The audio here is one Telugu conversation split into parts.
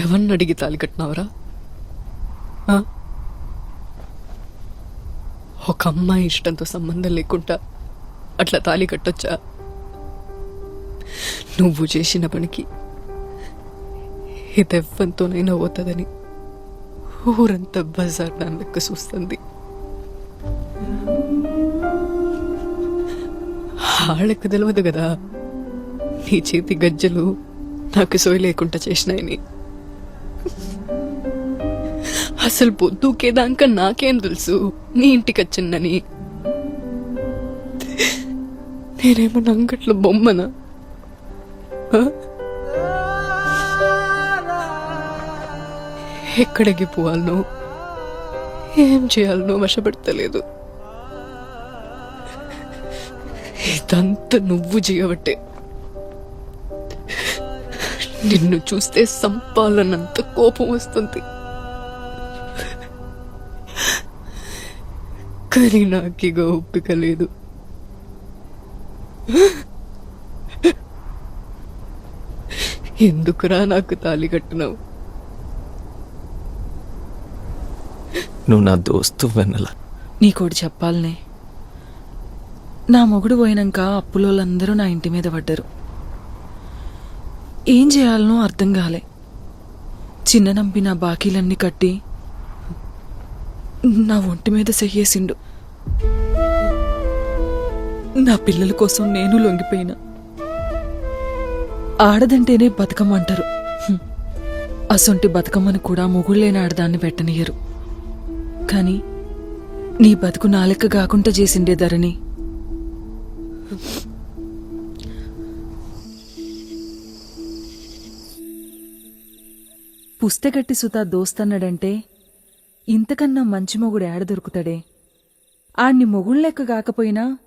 ఎవరిని అడిగి తాలి కట్టినావరా? ఒక అమ్మాయి ఇష్టంతో సంబంధం లేకుండా అట్లా తాలి కట్టొచ్చా? నువ్వు చేసిన పనికి ఇదెవ్వంతోనైనా పోతుందని ఊరంతా బజార్ దాని లెక్క చూస్తుంది. వాళ్ళకు తెలియదు కదా నీ చేతి గజ్జలు నాకు సోయి లేకుండా చేసినాయని. అసలు పొద్దుకేదాకా నాకేం తెలుసు? నీ ఇంటికి వచ్చిందని నేనేమో నంగట్ల బొమ్మనా? ఎక్కడికి పోవాలనో? ఏం చేయాలనో వశపడతలేదు. ఇదంతా నువ్వు చేయబట్టే. నిన్ను చూస్తే సంపాలనంత కోపం వస్తుంది. కానీ నాకిగ ఒప్పిక లేదు. ఎందుకురా నాకు తాలి కట్టినావు? నువ్వు నా దోస్తు వెన్నెల. నీకోటి చెప్పాలనే. నా మొగుడు పోయినాక అప్పులోళ్ళందరూ నా ఇంటి మీద పడ్డారు. ఏం చేయాలనో అర్థం కాలే. చిన్న నంపి నా బాకీలన్నీ కట్టి నా ఒంటి మీద సెయ్యేసిండు. నా పిల్లల కోసం నేను లొంగిపోయినా. ఆడదంటేనే బతుకమ్మంటారు. అసొంటి బతుకమ్మను కూడా మొగుళ్ళేని ఆడదాన్ని పెట్టనియరు కానీ నీ బతుకు నాలెక్క కాకుండా చేసిండే ధరణి. పుస్తకట్టి సుతా దోస్తన్నాడంటే ఇంతకన్నా మంచి మొగుడు ఏడ దొరుకుతాడే? ఆణ్ణి మొగుళ్ళెక్క కాకపోయినా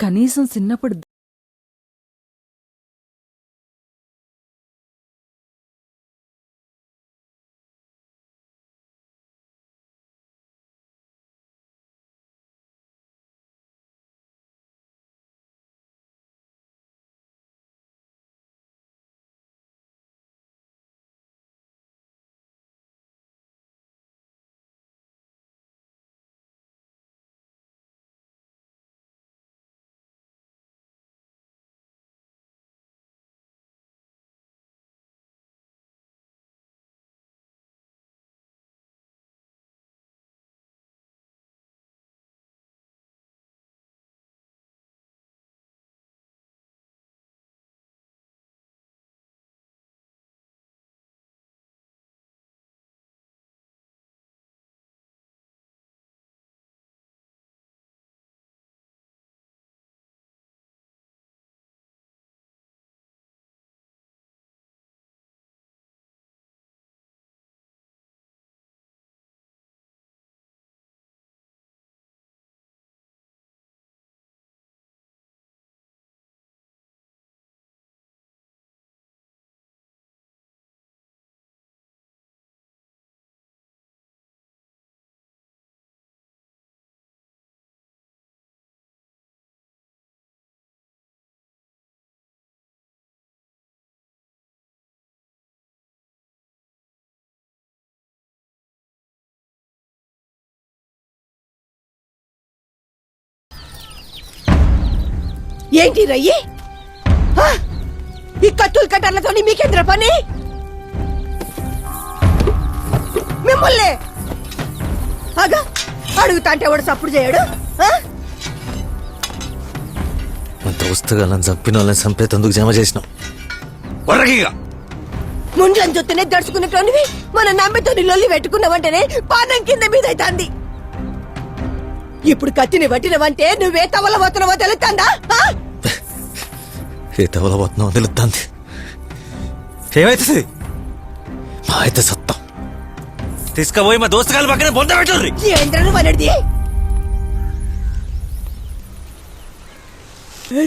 కనీసం చిన్నప్పుడు ఏంటి రయ్యి! ఈ కత్తులు కట్టర్లతో మీకేంద్ర పని? మిమ్మల్ని! అగా అడుగుతా అంటే వాడు సప్పుడు చేయడు? ఆ? మా దోస్తు గాలని చంపిన వాళ్ళని చంపేతందుకు జమ చేసినాం. వర్రగిగా ముండ్లను చూస్తేనే దడుచుకున్నటువంటివి మన నమ్మితో లొల్లి పెట్టుకున్నావంటేనే పానం కింద మీద అవుతుంది ఇప్పుడు కత్తిని పట్టినవంటే నువ్వే తవల పోతున్నావో తెలుస్తుందా ఆ? ఏ తవల తెలుద్దాంది ఏమైతుంది మా అయితే సత్తం తీసుకుపోయి మా దోస్తు పక్కన బొంద పెట్టుర్రి ఏంద్రను మనడిది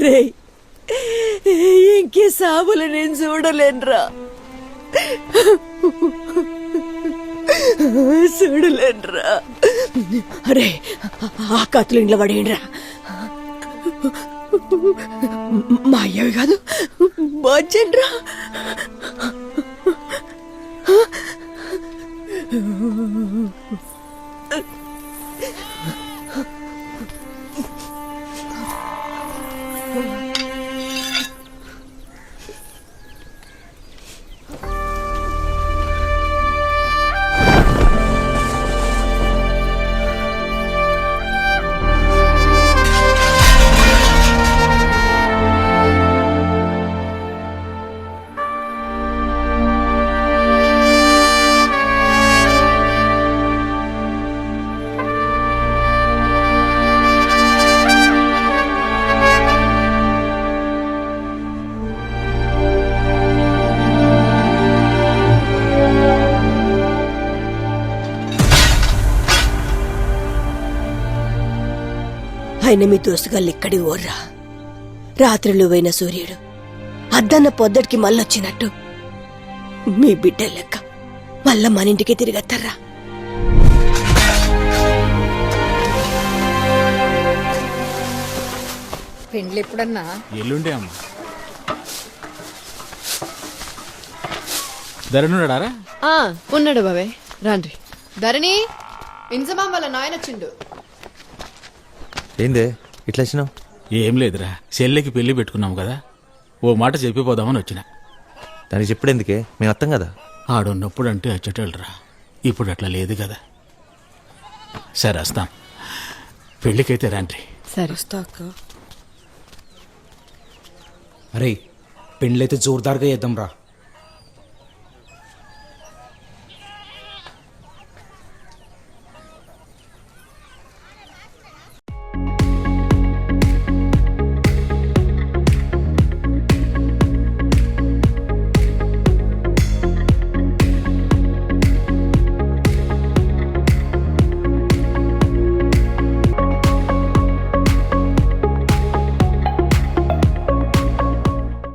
రే ఇంకే సాబులు నేను చూడలేనురా చూడలేనురా అరే ఆ కత్తులు ఇంట్లో పడేయండిరా మా అయ్యవి కాదు బాచండ్రా ఆయన మీ దోస్తుగాళ్ళు ఇక్కడి ఓర్రా రాత్రిలో పోయిన సూర్యుడు అద్దన్న పొద్దటికి మళ్ళొచ్చినట్టు. మీ బిడ్డ లెక్క మళ్ళా మన ఇంటికి తిరిగత్తారా పెండ్లు ఎప్పుడన్నా? ఎల్లుండే అమ్మ. ధరణుడారా ఆ ఉన్నాడు బాబాయ్ రాండ్రి. ధరణి ఇంజమాం వాళ్ళ నాయన వచ్చిండు ఏందే? ఇట్లా వచ్చినావు? ఏం లేదురా. చెల్లెకి పెళ్ళి పెట్టుకున్నాం కదా. ఓ మాట చెప్పిపోదామని వచ్చిన. దానికి చెప్పుడెందుకే? మేము అర్థం కదా? ఆడున్నప్పుడు అంటే అచ్చటోళ్ళరా. ఇప్పుడు అట్లా లేదు కదా. సరే వస్తాం. పెళ్ళికైతే రాండ్రి. సరే అరే పెండ్లైతే జోర్దార్గా చేద్దాం రా